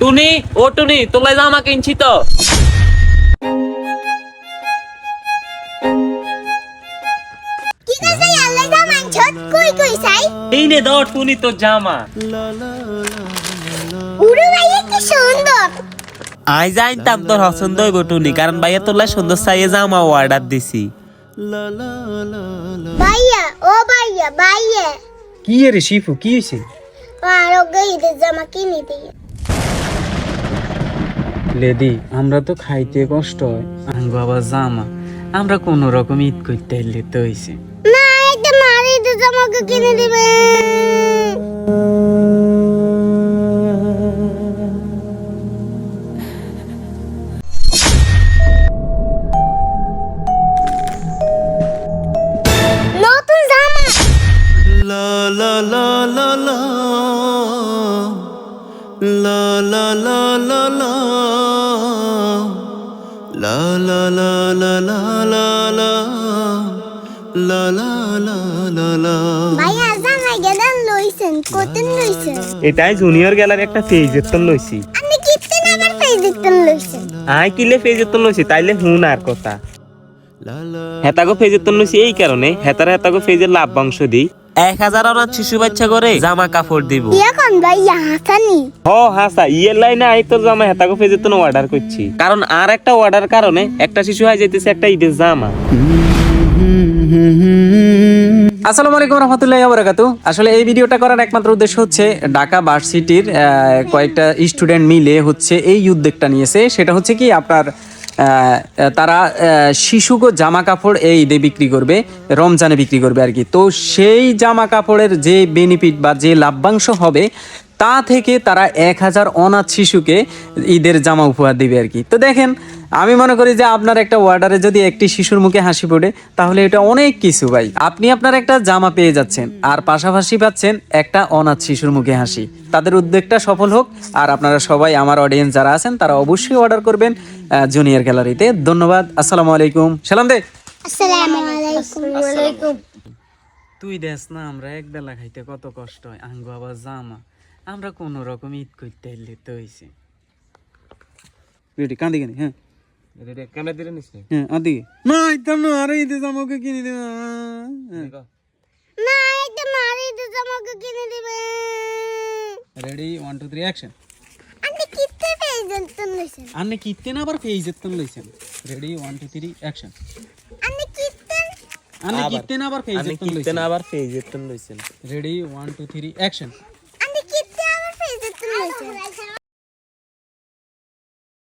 টুনি ও টুনি তোলাই জামা কিনছি তো এই নে টুনি তোর জামা। উড়ে ভাইয়া কি সুন্দর। আই জানতাম তোর পছন্দ হইব টুনি কারণ ভাইয়া তোলা সুন্দর সাইয়ে জামা অর্ডার দিছি। ভাইয়া ও ভাইয়া ভাইয়া। কি রে শিফু কি হয়েছে আর ওকে ঈদের জামা কিনে দিয়ে লেদি আমরা তো খাইতে কষ্ট হয়। আবার জামা আমরা কোন রকম ঈদ করতে এলে তো মার ঈদের জামাকে কিনে দিবে। ভাইয়া গেলেন লইছেন কতদিন লইছেন এটাই জুনিয়র গ্যালারি একটা পেজের তো লইছি আবার লইছেন আই কিলে পেজের তো লইছি তাইলে হুন আর কথা হেতাগো পেজের তো লইছি এই কারণে হেতার হেতাগো পেজের লাভ্যাংশ দিই এক হাজার অনাথ শিশু বাচ্চা করে জামা কাপড় দিব। এখন ভাইয়া হাসানি? হ হাসা ইয়ের লাইনে আই তোর জামা হেতাগো পেজের তো অর্ডার করছি। কারণ আর একটা অর্ডার কারণে একটা শিশু হয়ে যাইতেছে একটা ঈদের জামা। আসসালামু আলাইকুম রহমতুল্লাহ বারাকাতু। আসলে এই ভিডিওটা করার একমাত্র উদ্দেশ্য হচ্ছে ঢাকা ভার্সিটির কয়েকটা স্টুডেন্ট মিলে হচ্ছে এই উদ্যোগটা নিয়েছে। সেটা হচ্ছে কি আপনার তারা শিশুকে জামা কাপড় এই ঈদে বিক্রি করবে, রমজানে বিক্রি করবে আর কি। তো সেই জামা কাপড়ের যে বেনিফিট বা যে লাভ্যাংশ হবে, তা থেকে তারা এক হাজার অনাথ শিশুকে ঈদের জামা উপহার দেবে আর কি। তো দেখেন আমি মনে করি যে আপনার একটা অর্ডারে যদি একটি শিশুর মুখে হাসি পড়ে তাহলে এটা অনেক কিছু ভাই। আপনি আপনার একটা জামা পেয়ে যাচ্ছেন আর পাশাপাশি পাচ্ছেন একটা অনাথ শিশুর মুখে হাসি। তাদের উদ্যোগটা সফল হোক আর আপনারা সবাই আমার অডিয়েন্স যারা আছেন তারা অবশ্যই অর্ডার করবেন জুনিয়র গ্যালারিতে ধন্যবাদ আসসালামু আলাইকুম। সালাম দে। তুই দেখ না আমরা এক বেলা খাইতে কত কষ্ট হয়। আঙ্গ আবার জামা। আমরা কোন রকম ঈদ করতে এলে তো হয়েছে রেডি কাঁদি কেন হ্যাঁ। ক্যামেরা দিলে নিস হ্যাঁ আদিকে না ইতাম না আরে ঈদে জামাকে কিনে দেবে না এটা মার ঈদের জামাকে কিনে দিবে। Ready one two three action আপনি কিত্তে পেয়েছেন তো লইছেন? আন্নে কিত্তেন আবার ফেই যেতেন লইছেন? Ready one two three action আপনি কিত্তেন আন্নে কিত্তেন আবার ফেই যেতেন কিনতেন লইছেন? আবার পেজের তো লইছেন। Ready one two three action